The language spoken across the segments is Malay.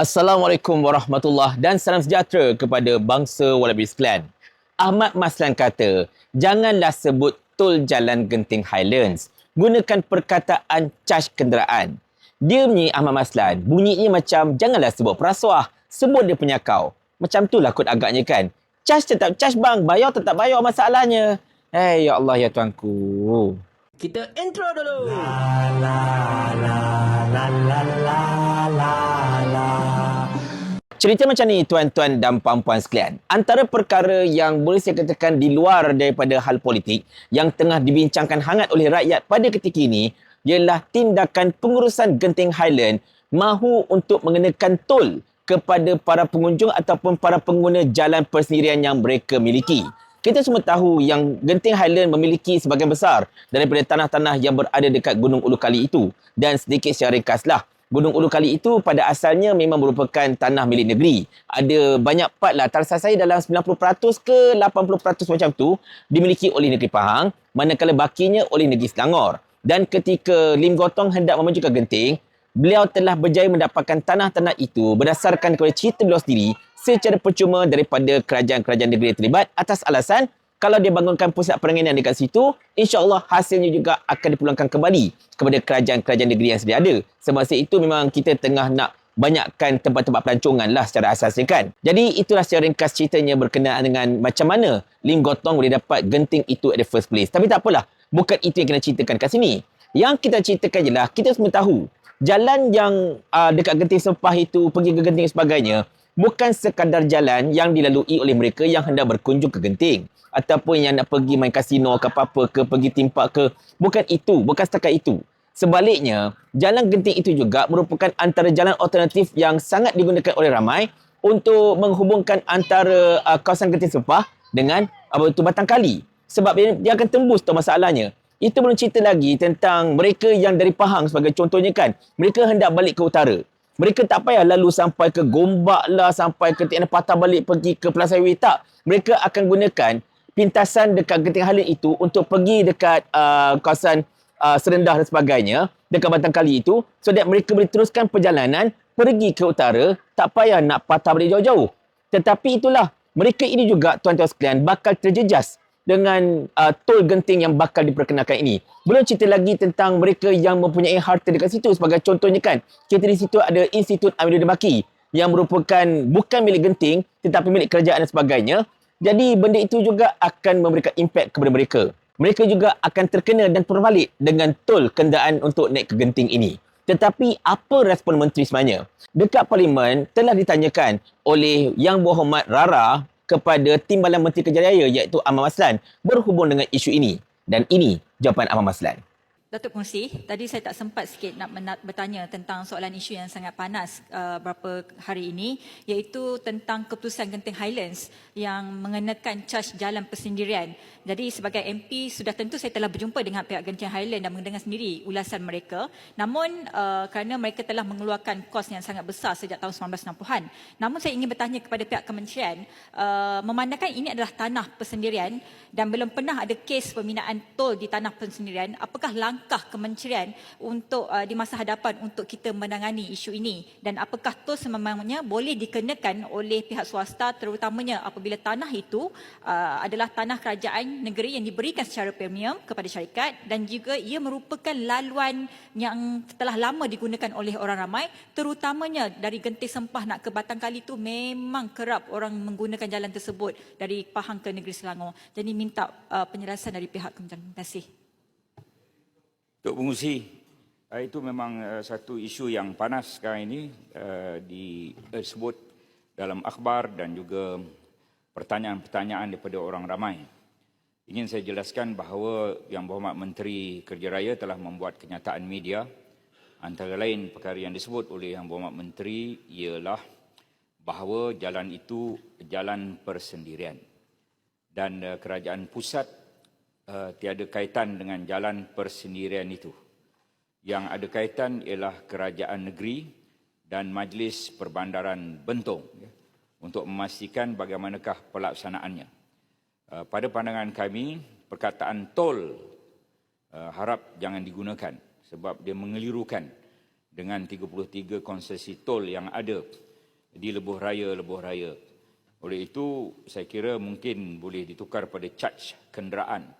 Assalamualaikum warahmatullahi dan salam sejahtera kepada bangsa Wallaby sekalian. Ahmad Maslan kata, janganlah sebut tol jalan Genting Highlands. Gunakan perkataan cas kenderaan. Dia ni Ahmad Maslan, bunyinya macam janganlah sebut perasuah, sebut dia punya kau. Macam tu lah kot agaknya kan. Cas tetap cas bang, bayar tetap bayar masalahnya. Eh ya Allah ya tuanku. Kita intro dulu. Cerita macam ni tuan-tuan dan puan-puan sekalian. Antara perkara yang boleh saya katakan di luar daripada hal politik yang tengah dibincangkan hangat oleh rakyat pada ketika ini ialah tindakan pengurusan Genting Highland mahu untuk mengenakan tol kepada para pengunjung ataupun para pengguna jalan persendirian yang mereka miliki. Kita semua tahu yang Genting Highland memiliki sebagian besar daripada tanah-tanah yang berada dekat Gunung Ulu Kali itu. Dan sedikit secara ringkaslah, Gunung Ulu Kali itu pada asalnya memang merupakan tanah milik negeri. Ada banyak part lah, terasa saya dalam 90% ke 80% macam tu dimiliki oleh negeri Pahang, manakala bakinya oleh negeri Selangor. Dan ketika Lim Gotong hendak memajukan Genting, beliau telah berjaya mendapatkan tanah-tanah itu berdasarkan kepada cerita beliau sendiri secara percuma daripada kerajaan-kerajaan negeri terlibat atas alasan kalau dia bangunkan pusat perangainan dekat situ, insya-Allah hasilnya juga akan dipulangkan kembali kepada kerajaan-kerajaan negeri yang sedia ada. Semasa itu memang kita tengah nak banyakkan tempat-tempat pelancongan lah secara asasnya kan. Jadi itulah secara ringkas ceritanya berkenaan dengan macam mana Lim Gotong boleh dapat genting itu at the first place. Tapi tak apalah, bukan itu yang kita ceritakan kat sini. Yang kita ceritakan je lah, kita semua tahu jalan yang uh, dekat genting sempah itu pergi ke genting sebagainya bukan sekadar jalan yang dilalui oleh mereka yang hendak berkunjung ke genting. Ataupun yang nak pergi main kasino ke apa-apa ke pergi timpak ke. Bukan itu bukan setakat itu. Sebaliknya jalan genting itu juga merupakan antara jalan alternatif yang sangat digunakan oleh ramai untuk menghubungkan antara uh, kawasan genting sepah dengan apa itu batang kali. Sebab dia, dia akan tembus tu masalahnya. Itu belum cerita lagi tentang mereka yang dari Pahang sebagai contohnya kan. Mereka hendak balik ke utara mereka tak payah lalu sampai ke Gombak lah, sampai ke Tiana Patah balik pergi ke Plaza Highway. Tak. Mereka akan gunakan pintasan dekat Genting Halim itu untuk pergi dekat uh, kawasan uh, Serendah dan sebagainya, dekat Batang Kali itu, so that mereka boleh teruskan perjalanan pergi ke utara, tak payah nak patah balik jauh-jauh. Tetapi itulah, mereka ini juga, tuan-tuan sekalian, bakal terjejas dengan uh, tol genting yang bakal diperkenalkan ini. Belum cerita lagi tentang mereka yang mempunyai harta dekat situ. Sebagai contohnya kan, kita di situ ada Institut Amiruddin Baki yang merupakan bukan milik genting tetapi milik kerajaan dan sebagainya. Jadi benda itu juga akan memberikan impak kepada mereka. Mereka juga akan terkena dan terbalik dengan tol kenderaan untuk naik ke genting ini. Tetapi apa respon menteri sebenarnya? Dekat parlimen telah ditanyakan oleh Yang Berhormat Rara kepada Timbalan Menteri Kerjaya Raya iaitu Ahmad Maslan berhubung dengan isu ini. Dan ini jawapan Ahmad Maslan. Datuk Pengurusi, tadi saya tak sempat sikit nak bertanya tentang soalan isu yang sangat panas uh, beberapa hari ini iaitu tentang keputusan Genting Highlands yang mengenakan caj jalan persendirian. Jadi sebagai MP sudah tentu saya telah berjumpa dengan pihak Genting Highlands dan mendengar sendiri ulasan mereka. Namun uh, kerana mereka telah mengeluarkan kos yang sangat besar sejak tahun 1960-an. Namun saya ingin bertanya kepada pihak kementerian uh, memandangkan ini adalah tanah persendirian dan belum pernah ada kes peminaan tol di tanah persendirian, apakah langkah langkah kementerian untuk uh, di masa hadapan untuk kita menangani isu ini? Dan apakah tu sememangnya boleh dikenakan oleh pihak swasta terutamanya apabila tanah itu uh, adalah tanah kerajaan negeri yang diberikan secara premium kepada syarikat dan juga ia merupakan laluan yang telah lama digunakan oleh orang ramai terutamanya dari Genting Sempah nak ke Batang Kali itu memang kerap orang menggunakan jalan tersebut dari Pahang ke negeri Selangor. Jadi minta uh, penjelasan dari pihak kementerian. Terima kasih Tok Pengusi, uh, itu memang uh, satu isu yang panas sekarang ini uh, disebut dalam akhbar dan juga pertanyaan-pertanyaan daripada orang ramai. Ingin saya jelaskan bahawa Yang Berhormat Menteri Kerja Raya telah membuat kenyataan media. Antara lain perkara yang disebut oleh Yang Berhormat Menteri ialah bahawa jalan itu jalan persendirian. Dan kerajaan pusat uh, tiada kaitan dengan jalan persendirian itu. Yang ada kaitan ialah kerajaan negeri dan Majlis Perbandaran Bentong ya, untuk memastikan bagaimanakah pelaksanaannya. Uh, pada pandangan kami, perkataan tol uh, harap jangan digunakan sebab dia mengelirukan dengan 33 konsesi tol yang ada di lebuh raya-lebuh raya. Oleh itu, saya kira mungkin boleh ditukar pada charge kenderaan.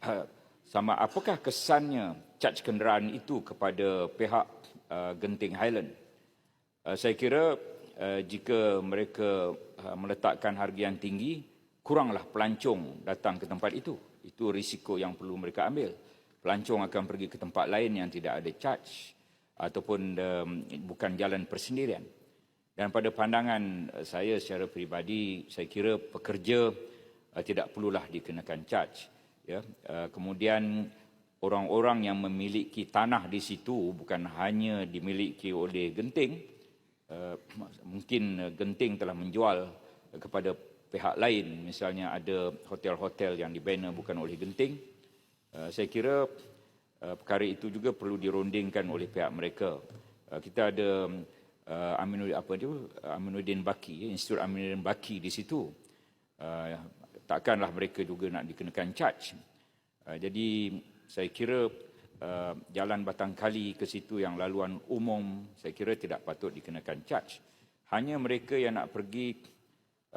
Ha, Sama apakah kesannya charge kenderaan itu kepada pihak uh, Genting Highland? Uh, saya kira uh, jika mereka uh, meletakkan harga yang tinggi, kuranglah pelancong datang ke tempat itu. Itu risiko yang perlu mereka ambil. Pelancong akan pergi ke tempat lain yang tidak ada charge ataupun um, bukan jalan persendirian. Dan pada pandangan uh, saya secara peribadi, saya kira pekerja uh, tidak perlulah dikenakan charge. Ya, uh, kemudian orang-orang yang memiliki tanah di situ bukan hanya dimiliki oleh Genting, uh, mungkin Genting telah menjual kepada pihak lain, misalnya ada hotel-hotel yang dibina bukan oleh Genting. Uh, saya kira perkara itu juga perlu dirundingkan oleh pihak mereka. Kita ada Aminuddin apa Aminuddin Baki, Institut Aminuddin Baki di situ. Takkanlah mereka juga nak dikenakan charge. Uh, jadi saya kira uh, jalan Batang Kali ke situ yang laluan umum saya kira tidak patut dikenakan charge. Hanya mereka yang nak pergi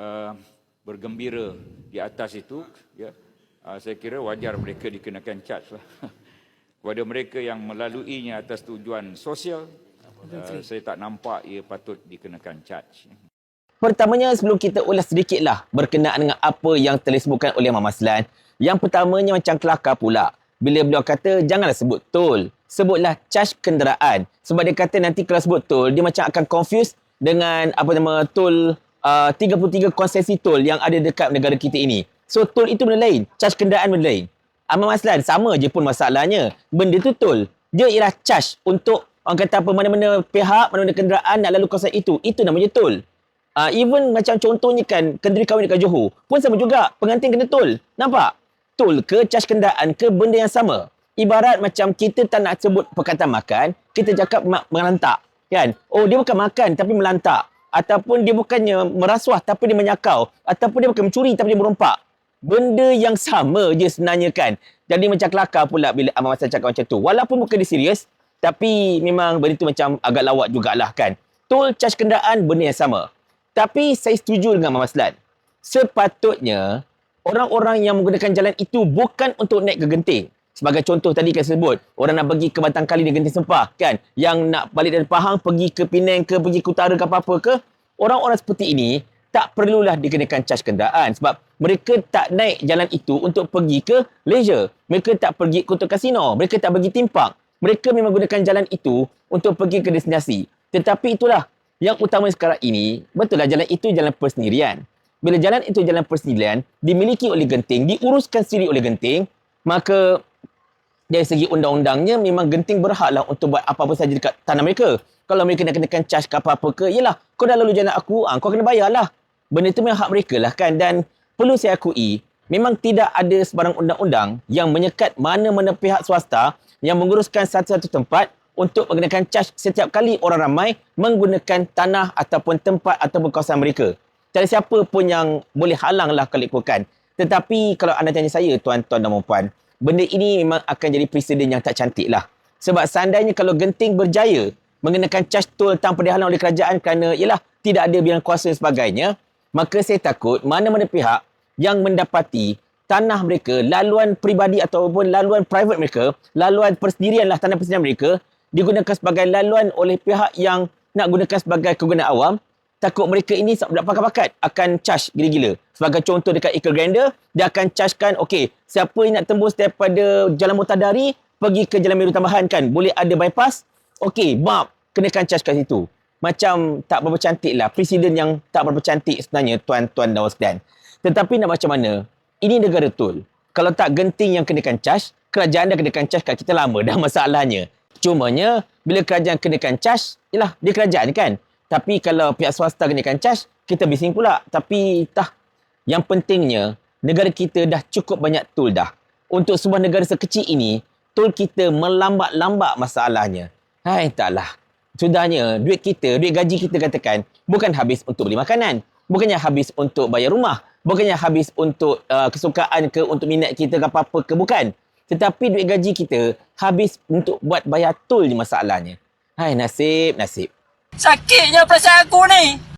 uh, bergembira di atas itu ya uh, saya kira wajar mereka dikenakan charge lah. Kepada mereka yang melaluinya atas tujuan sosial uh, saya tak nampak ia patut dikenakan charge. Pertamanya sebelum kita ulas sedikitlah berkenaan dengan apa yang telah disebutkan oleh Imam Maslan. Yang pertamanya macam kelakar pula. Bila beliau kata janganlah sebut tol. Sebutlah charge kenderaan. Sebab dia kata nanti kalau sebut tol dia macam akan confuse dengan apa nama tol uh, 33 konsesi tol yang ada dekat negara kita ini. So tol itu benda lain. Charge kenderaan benda lain. Imam Maslan sama je pun masalahnya. Benda tu tol. Dia ialah charge untuk orang kata apa mana-mana pihak, mana-mana kenderaan nak lalu kawasan itu. Itu namanya tol. Uh, even macam contohnya kan kenduri kahwin dekat Johor pun sama juga pengantin kena tol. Nampak? Tol ke charge kenderaan ke benda yang sama. Ibarat macam kita tak nak sebut perkataan makan, kita cakap ma- melantak. Kan? Oh dia bukan makan tapi melantak. Ataupun dia bukannya merasuah tapi dia menyakau. Ataupun dia bukan mencuri tapi dia merompak. Benda yang sama je sebenarnya kan. Jadi macam kelakar pula bila Abang Masal cakap macam tu. Walaupun bukan dia serius, tapi memang benda tu macam agak lawak jugalah kan. Tol charge kenderaan benda yang sama. Tapi saya setuju dengan Abang Maslan. Sepatutnya orang-orang yang menggunakan jalan itu bukan untuk naik ke Genting. Sebagai contoh tadi kan sebut, orang nak pergi ke Batang Kali di Genting Sempah kan. Yang nak balik dari Pahang pergi ke Penang ke pergi ke utara ke apa-apa ke. Orang-orang seperti ini tak perlulah dikenakan charge kenderaan sebab mereka tak naik jalan itu untuk pergi ke leisure. Mereka tak pergi ke untuk kasino. Mereka tak pergi timpak. Mereka memang gunakan jalan itu untuk pergi ke destinasi. Tetapi itulah yang utama sekarang ini, betul lah jalan itu jalan persendirian. Bila jalan itu jalan persendirian, dimiliki oleh Genting, diuruskan sendiri oleh Genting, maka dari segi undang-undangnya memang Genting berhaklah untuk buat apa-apa saja dekat tanah mereka. Kalau mereka nak kenakan charge ke apa-apa ke, yelah, kau dah lalu jalan aku, ah, kau kena bayar lah. Benda itu memang hak mereka lah kan. Dan perlu saya akui, memang tidak ada sebarang undang-undang yang menyekat mana-mana pihak swasta yang menguruskan satu-satu tempat untuk mengenakan charge setiap kali orang ramai menggunakan tanah ataupun tempat ataupun kawasan mereka. Tiada siapa pun yang boleh halanglah kalau ikutkan. Tetapi kalau anda tanya saya, tuan-tuan dan puan, benda ini memang akan jadi presiden yang tak cantik lah. Sebab seandainya kalau Genting berjaya mengenakan charge tol tanpa dihalang oleh kerajaan kerana ialah tidak ada bidang kuasa dan sebagainya, maka saya takut mana-mana pihak yang mendapati tanah mereka, laluan peribadi ataupun laluan private mereka, laluan persendirian lah tanah persendirian mereka, digunakan sebagai laluan oleh pihak yang nak gunakan sebagai kegunaan awam, takut mereka ini tak pakat-pakat akan charge gila-gila. Sebagai contoh dekat Eco Grander, dia akan chargekan, okey, siapa yang nak tembus daripada Jalan Mutadari, pergi ke Jalan Meru Tambahan kan, boleh ada bypass, okey, bab, kenakan charge kat situ. Macam tak berapa cantik lah, presiden yang tak berapa cantik sebenarnya, tuan-tuan dan sekalian. Tetapi nak macam mana? Ini negara tol. Kalau tak genting yang kenakan charge, kerajaan dah kenakan charge kat kita lama dah masalahnya. Cumanya, bila kerajaan kenakan charge, yalah, dia kerajaan kan. Tapi kalau pihak swasta kenakan charge, kita bising pula. Tapi tah, yang pentingnya, negara kita dah cukup banyak tol dah. Untuk sebuah negara sekecil ini, tol kita melambat-lambat masalahnya. Hai, taklah. Sudahnya, duit kita, duit gaji kita katakan, bukan habis untuk beli makanan. Bukannya habis untuk bayar rumah. Bukannya habis untuk uh, kesukaan ke, untuk minat kita ke apa-apa ke, bukan. Tetapi duit gaji kita habis untuk buat bayar tol je masalahnya. Hai, nasib, nasib. Sakitnya perasaan aku ni.